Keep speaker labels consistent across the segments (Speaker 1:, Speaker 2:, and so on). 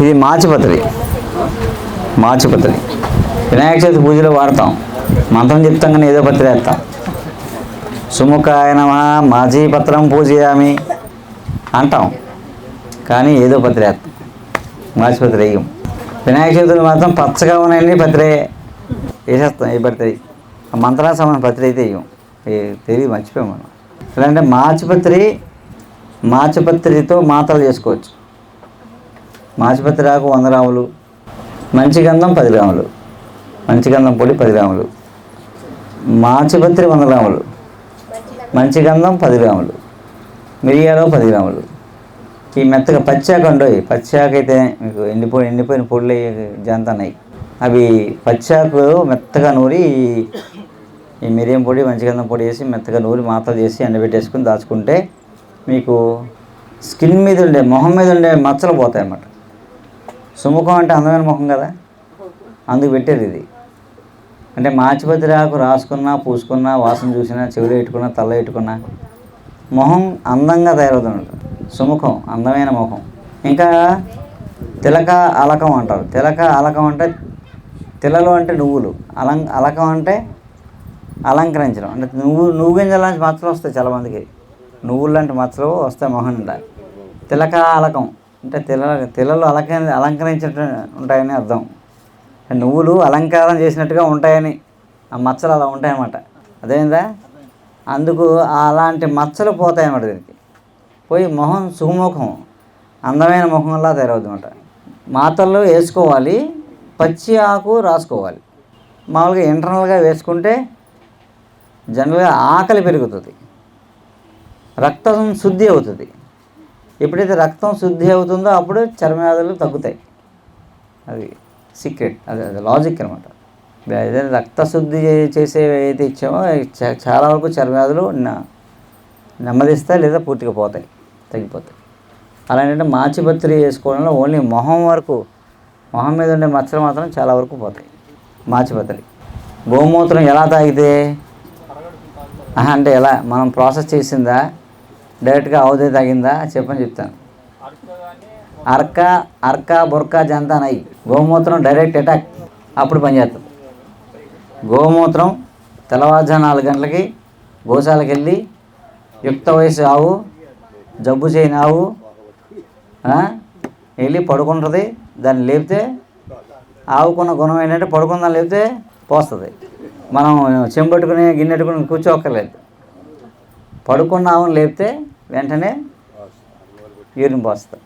Speaker 1: ఇది మాచిపత్రి. మాచిపత్రి. వినాయక చవితి పూజలో వాడతాం. మంత్రం చెప్తాం కానీ ఏదో పత్రి వేస్తాం. సుముఖాయ మాజీ పత్రం పూజయామి అంటాం. కానీ ఏదో పత్రి వేస్తాం. మాచిపత్రి వేయం. వినాయక చవితికి మాత్రం పచ్చగా ఉన్నాయని పత్రే వేసేస్తాం ఏ పత్రి. ఆ మంత్రానికి పత్రి అయితే వేయం. తెలియదు మర్చిపోయాం మనం. ఎలా అంటే మాచిపత్రి మాచిపత్రితో మాత్రలు చేసుకోవచ్చు. మాచిపత్రి రాకు వంద గ్రాములు మంచి గంధం పది గ్రాములు మంచి గంధం పొడి పది గ్రాములు మాచిపత్రి వంద గ్రాములు మంచి గంధం పది గ్రాములు మిరియాలు పది గ్రాములు. ఈ మెత్తగా పచ్చాక ఉండవు పచ్చాక అయితే మీకు ఎండిపోయి ఎండిపోయిన పొడులు జంతన్నాయి అవి పచ్చాకు మెత్తగా నూరి ఈ- మిరియం పొడి మంచి గంధం పొడి వేసి మెత్తగా నూరి మాత్రలు చేసి ఎండబెట్టేసుకుని దాచుకుంటే మీకు స్కిన్ మీద ఉండే మొహం మీద ఉండే మచ్చలు పోతాయి అన్నమాట సుముఖం అంటే అందమైన ముఖం కదా? అందుకు పెట్టారు ఇది. అంటే మాచిపత్రి ఆకు రాసుకున్నా పూసుకున్నా వాసన చూసినా చెవిలో పెట్టుకున్నా తల్ల పెట్టుకున్నా మొహం అందంగా తయారవుతుంది. సుముఖం అందమైన ముఖం. ఇంకా తిలక అలకం అంటారు. తిలక అలకం అంటే తిలలు అంటే నువ్వులు. అలం అలకం అంటే అలంకరించడం. అంటే నువ్వు నువ్వు గింజలాంటి మచ్చలు వస్తాయి చాలామందికి. నువ్వులు లాంటి మచ్చలు వస్తాయి మొహం నిండా. తిలక అలకం. అంటే తిల తిలలు అలక అలంకరించినట్టు ఉంటాయని అర్థం. నువ్వులు అలంకారం చేసినట్టుగా ఉంటాయని ఆ మచ్చలు అలా ఉంటాయన్నమాట. అదేందా? అందుకు అలాంటి మచ్చలు పోతాయన్నమాట దీనికి. పోయి మొహం సుముఖం అందమైన ముఖంలా తయారవుతుంది అనమాట మాతల్లో వేసుకోవాలి పచ్చి ఆకు రాసుకోవాలి. మామూలుగా ఇంటర్నల్గా వేసుకుంటే జనరల్గా ఆకలి పెరుగుతుంది. రక్తం శుద్ధి అవుతుంది. ఎప్పుడైతే రక్తం శుద్ధి అవుతుందో అప్పుడు చర్మవ్యాధులు తగ్గుతాయి. అది సీక్రెట్ అది అది లాజిక్ అనమాట ఏదైనా రక్త శుద్ధి చే- చేసే ఏదైతే ఇచ్చామో చాలా వరకు చర్మవ్యాధులు న- నెమ్మదిస్తాయి లేదా పూర్తిగా పోతాయి తగ్గిపోతాయి. అలాంటి మాచిపత్రి వేసుకోవడంలో ఓన్లీ మొహం వరకు మొహం మీద ఉండే మచ్చలు మాత్రం చాలా వరకు పోతాయి మాచిపత్రి. గోమూత్రం ఎలా తాగితే అంటే ఎలా మనం ప్రాసెస్ చేసిందా డైరెక్ట్గా అవుదే తగిందా? చెప్పని చెప్తాను. అర్క అర్క బుర్క జంతానై గోమూత్రం డైరెక్ట్ అటాక్. అప్పుడు పనిచేస్తుంది గోమూత్రం తెల్లవారుజాము నాలుగు గంటలకి గోశాలకు వెళ్ళి యుక్త వయసు ఆవు జబ్బు చేయని ఆవు వెళ్ళి పడుకుంటుంది. దాన్ని లేపితే ఆవుకున్న గుణం ఏంటంటే పడుకుందాన్ని లేపితే పోస్తుంది. మనం చెంబట్టుకుని గిన్నెట్టుకుని కూర్చోక్కర్లేదు. పడుకున్న ఆవును లేపితే వెంటనే యూరిన్ పోస్తాం.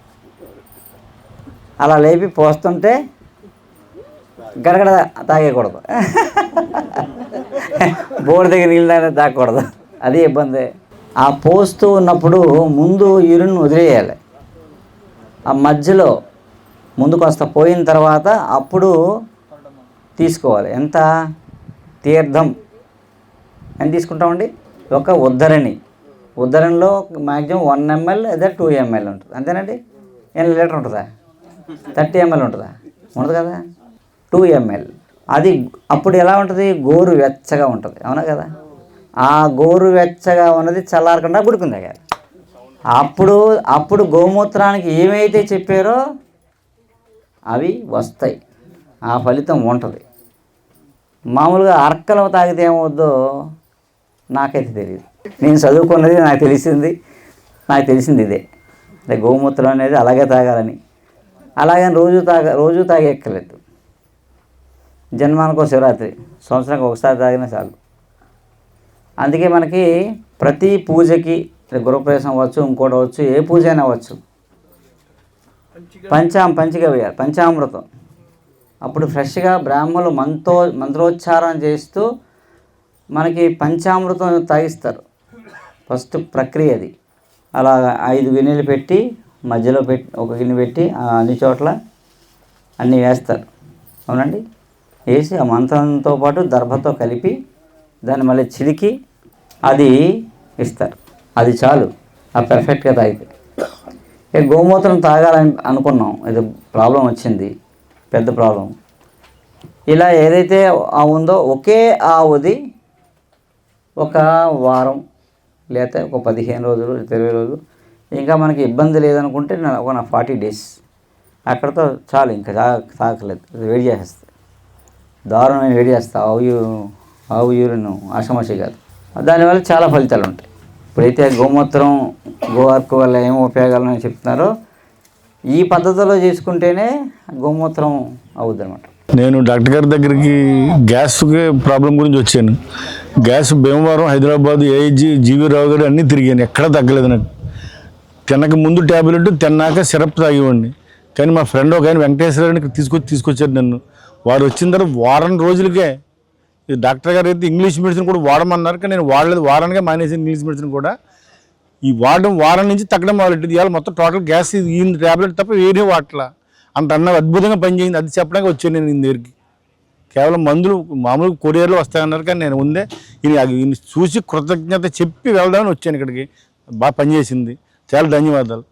Speaker 1: అలా లేపి పోస్తుంటే గడగడ తాగేయకూడదు. బోర్డు దగ్గర నీళ్ళు తాగితే తాగకూడదు. అది ఇబ్బంది. ఆ పోస్తూ ఉన్నప్పుడు ముందు యూరిన్ వదిలేయాలి. ఆ మధ్యలో ముందు వస్తా పోయిన తర్వాత అప్పుడు తీసుకోవాలి. ఎంత? తీర్థం. ఎంత తీసుకుంటామండి? ఒక ఉద్ధరణి ఉద్ధరణలో మ్యాక్సిమం వన్ ఎంఎల్ లేదా టూ ఎంఎల్ ఉంటుంది. అంతేనండి? ఎన్ని లీటర్ ఉంటుందా? థర్టీ ఎంఎల్ ఉంటుందా? ఉండదు కదా? టూ ఎంఎల్ అది అప్పుడు ఎలా ఉంటుంది? గోరు వెచ్చగా ఉంటుంది. అవునా కదా? ఆ గోరు వెచ్చగా ఉన్నది చల్లారకుండా గుడుకుంది కదా అప్పుడు అప్పుడు గోమూత్రానికి ఏమైతే చెప్పారో అవి వస్తాయి. ఆ ఫలితం ఉంటుంది. మామూలుగా అర్కలు తాగితే ఏమవుద్దో నాకైతే తెలియదు నేను చదువుకున్నది నాకు తెలిసింది నాకు తెలిసింది ఇదే. అంటే గోమూత్రం అనేది అలాగే తాగాలని. అలాగని రోజు తాగ రోజు తాగెక్కలేదు జన్మానికో శివరాత్రి సంవత్సరానికి ఒకసారి తాగినా చాలు. అందుకే మనకి ప్రతి పూజకి గృహప్రవేశం అవ్వచ్చు ఇంకోటి అవ్వచ్చు ఏ పూజ అయినా అవ్వచ్చు. పంచాం పంచిగా వేయాలి పంచామృతం. అప్పుడు ఫ్రెష్గా బ్రాహ్మణులు మంత్రో మంత్రోచ్చారం చేస్తూ మనకి పంచామృతం తాగిస్తారు. ఫస్ట్ ప్రక్రియ అది. అలా ఐదు గిన్నెలు పెట్టి మధ్యలో పెట్టి ఒక గిన్నె పెట్టి ఆ అన్ని చోట్ల అన్నీ వేస్తారు. అవునండి? వేసి ఆ మంత్రంతో పాటు దర్భతో కలిపి దాన్ని మళ్ళీ చిలికి అది ఇస్తారు. అది చాలు. ఆ పెర్ఫెక్ట్గా తాగితే ఇక గోమూత్రం తాగాలని అనుకున్నాం. ఇది ప్రాబ్లం వచ్చింది. పెద్ద ప్రాబ్లం. ఇలా ఏదైతే ఆ ఉందో ఒకే ఆవుది ఒక వారం లేకపోతే ఒక పదిహేను రోజులు ఇరవై రోజులు. ఇంకా మనకి ఇబ్బంది లేదనుకుంటే నా- ఒక ఫార్టీ డేస్ అక్కడతో చాలు ఇంకా తా- తాకలేదు. వేడి చేసేస్తుంది దారుణమైన వేడి చేస్తా. ఆవు యూ ఆవు యూరిన్ ఆషమాషి కాదు. దానివల్ల చాలా ఫలితాలు ఉంటాయి. ఇప్పుడైతే గోమూత్రం గోవార్కు వల్ల ఏం ఉపయోగాలు అని చెప్తున్నారో ఈ పద్ధతిలో చేసుకుంటేనే గోమూత్రం అవుద్ది అనమాట
Speaker 2: నేను డాక్టర్ గారి దగ్గరికి గ్యాస్కి ప్రాబ్లం గురించి వచ్చాను. Gas Bhimavaram Hyderabad AIG GV Rao garu అన్నీ తిరిగాను. ఎక్కడా తగ్గలేదు నాకు. తినక ముందు ట్యాబ్లెట్ తిన్నాక సిరప్ తాగేవాడిని. కానీ మా ఫ్రెండ్ ఒక ఆయన వెంకటేశ్వరరావుని తీసుకొచ్చి తీసుకొచ్చారు నన్ను. వారు వచ్చిన తర్వాత వారం రోజులకే డాక్టర్ గారు అయితే ఇంగ్లీష్ మెడిసిన్ కూడా వాడమన్నారు. కానీ నేను వాడలేదు. వారానికే మానేసి ఇంగ్లీష్ మెడిసిన్ కూడా. ఈ వాడడం వారం నుంచి తగ్గడం మొదలెట్టింది. ఇవాళ మొత్తం టోటల్ గ్యాస్ ఇది ఈ ట్యాబ్లెట్ తప్ప వేరే వాటలా. అంత అన్న అద్భుతంగా పనిచేయింది అది చెప్పడానికి వచ్చాను నేను ఈయన దగ్గరికి. కేవలం మందులు మామూలు కొరియర్లు వస్తాయన్నారు కానీ నేను ఉందే ఈయన చూసి కృతజ్ఞత చెప్పి వెళ్దామని వచ్చాను ఇక్కడికి. బాగా పనిచేసింది చాలా ధన్యవాదాలు.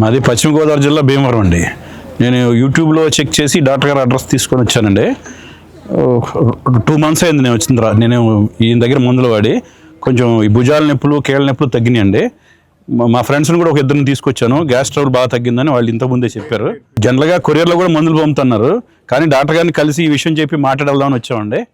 Speaker 3: మాది పశ్చిమ గోదావరి జిల్లా భీమవరం అండి. నేను యూట్యూబ్లో చెక్ చేసి డాక్టర్ గారు అడ్రస్ తీసుకొని వచ్చానండి. టూ మంత్స్ అయింది నేను వచ్చిన నేను ఈయన దగ్గర మందులు వాడి కొంచెం ఈ భుజాల నొప్పులు కీళ్ళ నొప్పులు తగ్గినాయండి. మా- ఫ్రెండ్స్ని కూడా ఒక ఇద్దరిని తీసుకొచ్చాను. గ్యాస్ ట్రబుల్ బాగా తగ్గిందని వాళ్ళు ఇంతకుముందే ముందే చెప్పారు. జనరల్గా కొరియర్లో కూడా మందులు పంపుతున్నారు. కానీ డాక్టర్ గారిని కలిసి ఈ విషయం చెప్పి మాట్లాడదామని వచ్చామండి.